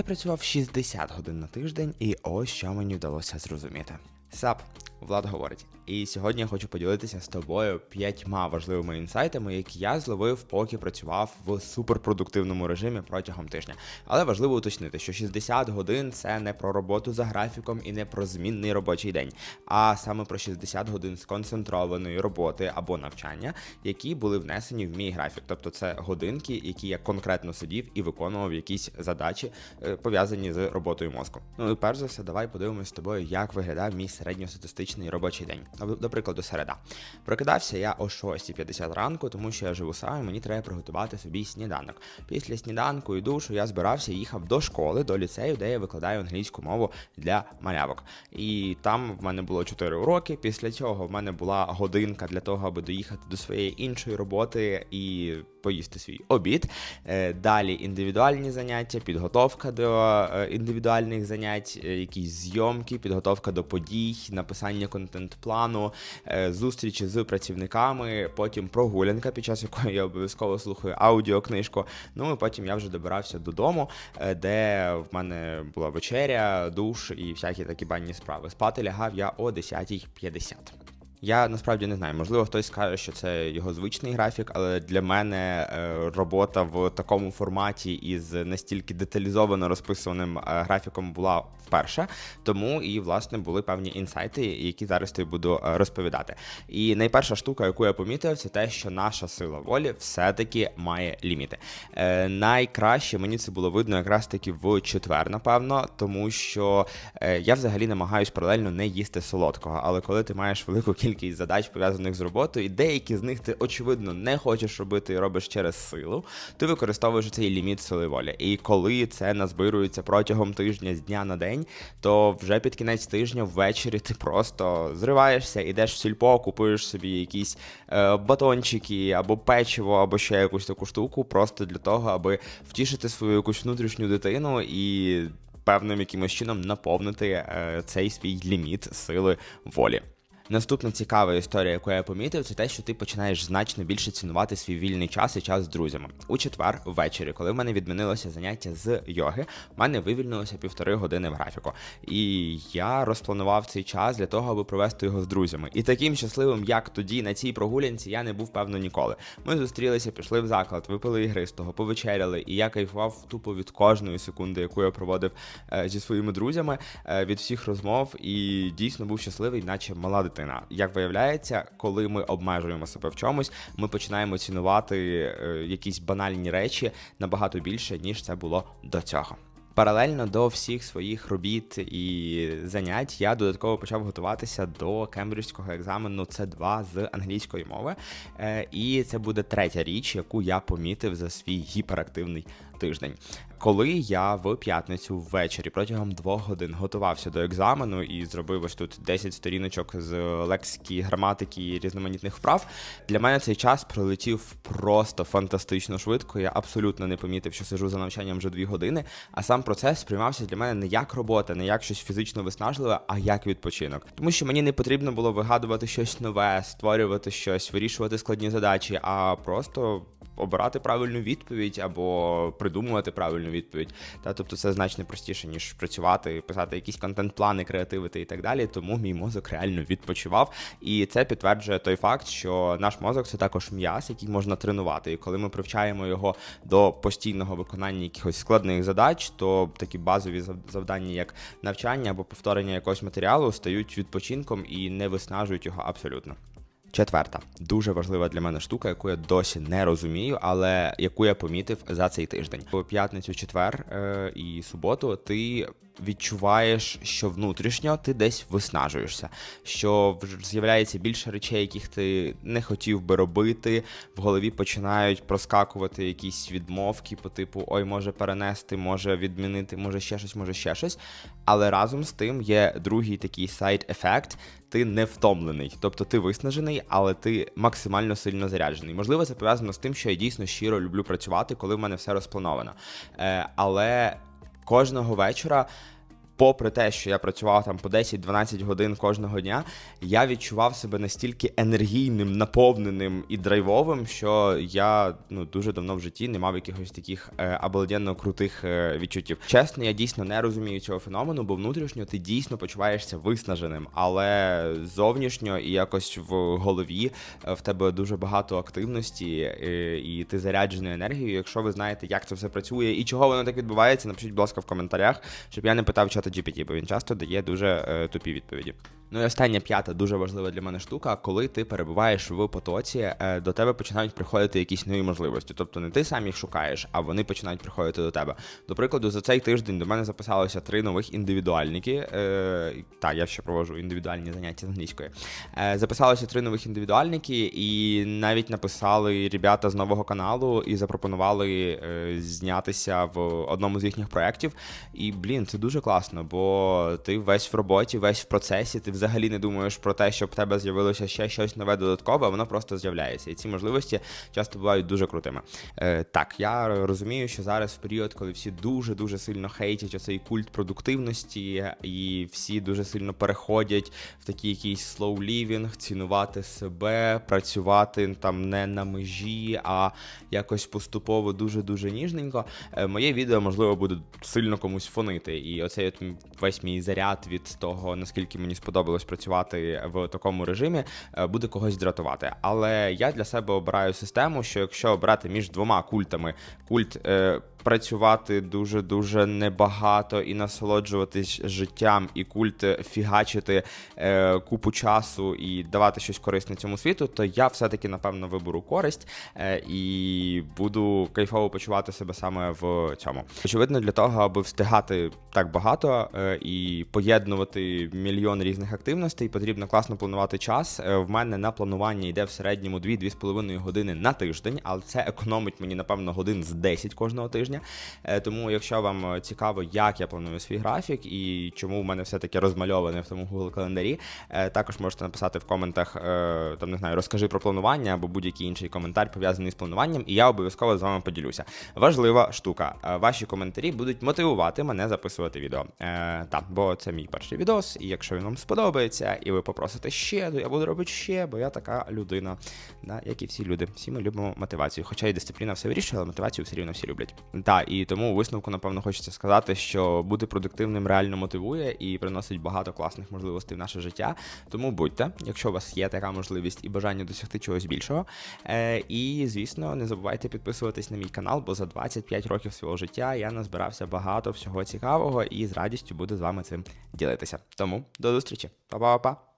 Я працював 60 годин на тиждень, і ось що мені вдалося зрозуміти. САП, Влад говорить. І сьогодні я хочу поділитися з тобою п'ятьма важливими інсайтами, які я зловив, поки працював в суперпродуктивному режимі протягом тижня. Але важливо уточнити, що 60 годин це не про роботу за графіком і не про змінний робочий день, а саме про 60 годин сконцентрованої роботи або навчання, які були внесені в мій графік. Тобто це годинки, які я конкретно сидів і виконував якісь задачі, е, пов'язані з роботою мозку. Ну і перш за все, давай подивимось з тобою, як виглядав мій середньостатистичний робочий день. До прикладу, середа. Прокидався я о 6.50 ранку, тому що я живу сам, і мені треба приготувати собі сніданок. Після сніданку і душу я збирався і їхав до школи, до ліцею, де я викладаю англійську мову для малявок. І там в мене було 4 уроки. Після цього в мене була годинка для того, аби доїхати до своєї іншої роботи і поїсти свій обід. Е, Далі індивідуальні заняття, підготовка до е, індивідуальних занять, е, якісь зйомки, підготовка до подій, написання контент-плану, е, зустрічі з працівниками, потім прогулянка, під час якої я обов'язково слухаю аудіокнижку. Ну і потім я вже добирався додому, е, де в мене була вечеря, душ і всякі такі банні справи. Спати лягав я о 10.50. Я насправді не знаю, можливо, хтось скаже, що це його звичний графік, але для мене е, робота в такому форматі із настільки деталізовано розписаним е, графіком була вперше. Тому і власне були певні інсайти, які зараз тобі буду е, розповідати. І найперша штука, яку я помітив, це те, що наша сила волі все-таки має ліміти. Найкраще мені це було видно якраз таки в четвер, напевно, тому що я взагалі намагаюсь паралельно не їсти солодкого, але коли ти маєш велику кількість задач пов'язаних з роботою, і деякі з них ти очевидно не хочеш робити і робиш через силу, ти використовуєш цей ліміт сили волі. І коли це назбирується протягом тижня з дня на день, то вже під кінець тижня ввечері ти просто зриваєшся, ідеш в сільпо, купуєш собі якісь е, батончики або печиво, або ще якусь таку штуку, просто для того, аби втішити свою якусь внутрішню дитину і певним якимось чином наповнити е, цей свій ліміт сили волі. Наступна цікава історія, яку я помітив, це те, що ти починаєш значно більше цінувати свій вільний час і час з друзями. У четвер ввечері, коли в мене відмінилося заняття з йоги, в мене вивільнилося півтори години в графіку. І я розпланував цей час для того, аби провести його з друзями. І таким щасливим, як тоді на цій прогулянці, я не був певно ніколи. Ми зустрілися, пішли в заклад, випили ігристого, повечеряли, і я кайфував тупо від кожної секунди, яку я проводив е, зі своїми друзями, е, від всіх розмов, і дійсно був щасливий, наче мала дитина. Як виявляється, коли ми обмежуємо себе в чомусь, ми починаємо цінувати е, якісь банальні речі набагато більше, ніж це було до цього. Паралельно до всіх своїх робіт і занять я додатково почав готуватися до кембриджського екзамену С2 з англійської мови. Е, І це буде третя річ, яку я помітив за свій гіперактивний тиждень. Коли я в п'ятницю ввечері протягом двох годин готувався до екзамену і зробив ось тут 10 сторіночок з лексики, граматики і різноманітних вправ, для мене цей час пролетів просто фантастично швидко. Я абсолютно не помітив, що сижу за навчанням вже дві години, а сам процес сприймався для мене не як робота, не як щось фізично виснажливе, а як відпочинок. Тому що мені не потрібно було вигадувати щось нове, створювати щось, вирішувати складні задачі, а просто обирати правильну відповідь або придумувати правильну відповідь. Та тобто це значно простіше, ніж працювати, писати якісь контент-плани, креативити і так далі. Тому мій мозок реально відпочивав. І це підтверджує той факт, що наш мозок це також м'яз, який можна тренувати. І коли ми привчаємо його до постійного виконання якихось складних задач, то такі базові зав- завдання, як навчання або повторення якогось матеріалу, стають відпочинком і не виснажують його абсолютно. Четверта, дуже важлива для мене штука, яку я досі не розумію, але яку я помітив за цей тиждень. У п'ятницю, четвер е, і суботу ти відчуваєш, що внутрішньо ти десь виснажуєшся, що з'являється більше речей, яких ти не хотів би робити. В голові починають проскакувати якісь відмовки по типу Ой, може перенести, може відмінити, може ще щось, може ще щось. Але разом з тим є другий такий сайд-ефект. Ти не втомлений, тобто ти виснажений, але ти максимально сильно заряджений. Можливо, це пов'язано з тим, що я дійсно щиро люблю працювати, коли в мене все розплановано. Е, але кожного вечора попри те, що я працював там по 10-12 годин кожного дня, я відчував себе настільки енергійним, наповненим і драйвовим, що я ну дуже давно в житті не мав якихось таких е, обалденно крутих е, відчуттів. Чесно, я дійсно не розумію цього феномену, бо внутрішньо ти дійсно почуваєшся виснаженим, але зовнішньо і якось в голові е, в тебе дуже багато активності, е, і ти заряджений енергією. Якщо ви знаєте, як це все працює і чого воно так відбувається, напишіть, будь ласка, в коментарях, щоб я не питав чата GPT, бо він часто дає дуже е, тупі відповіді. Ну і остання п'ята дуже важлива для мене штука, коли ти перебуваєш в потоці, е, до тебе починають приходити якісь нові можливості. Тобто не ти сам їх шукаєш, а вони починають приходити до тебе. До прикладу, за цей тиждень до мене записалося три нових індивідуальники. Е, так, я ще проводжу індивідуальні заняття з англійської. Е, записалося три нових індивідуальники, і навіть написали ребята з нового каналу і запропонували е, знятися в одному з їхніх проєктів. І блін, це дуже класно, бо ти весь в роботі, весь в процесі, ти взагалі не думаєш про те, щоб в тебе з'явилося ще щось нове додаткове, воно просто з'являється. І ці можливості часто бувають дуже крутими. Е, так, я розумію, що зараз в період, коли всі дуже дуже сильно хейтять оцей культ продуктивності, і всі дуже сильно переходять в такий якийсь slow living, цінувати себе, працювати там не на межі, а якось поступово дуже дуже ніжненько. Е, моє відео можливо буде сильно комусь фонити. І оцей от весь мій заряд від того, наскільки мені сподобалось працювати в такому режимі, е, буде когось дратувати. Але я для себе обираю систему, що якщо обрати між двома культами, культ. Е, Працювати дуже дуже небагато і насолоджуватись життям, і культ фігачити е, купу часу і давати щось корисне цьому світу, то я все-таки напевно виберу користь е, і буду кайфово почувати себе саме в цьому. Очевидно, для того, аби встигати так багато е, і поєднувати мільйон різних активностей, потрібно класно планувати час. Е, в мене на планування йде в середньому 2-2,5 години на тиждень, але це економить мені, напевно, годин з 10 кожного тижня. Е, Тому, якщо вам е, цікаво, як я планую свій графік і чому в мене все таки розмальоване в тому Google календарі, е, також можете написати в коментах, там не знаю, розкажи про планування або будь-який інший коментар пов'язаний з плануванням, і я обов'язково з вами поділюся. Важлива штука. Ваші коментарі будуть мотивувати мене записувати відео. Так, бо це мій перший відос, і якщо він вам сподобається, і ви попросите ще, то я буду робити ще, бо я така людина, да, як і всі люди. Всі ми любимо мотивацію. Хоча і дисципліна все вирішує, але мотивацію все рівно всі люблять. Так, і тому у висновку, напевно, хочеться сказати, що бути продуктивним реально мотивує і приносить багато класних можливостей в наше життя. Тому будьте, якщо у вас є така можливість і бажання досягти чогось більшого. Е, і, звісно, не забувайте підписуватись на мій канал, бо за 25 років свого життя я назбирався багато всього цікавого і з радістю буду з вами цим ділитися. Тому до зустрічі, Па-па-па-па!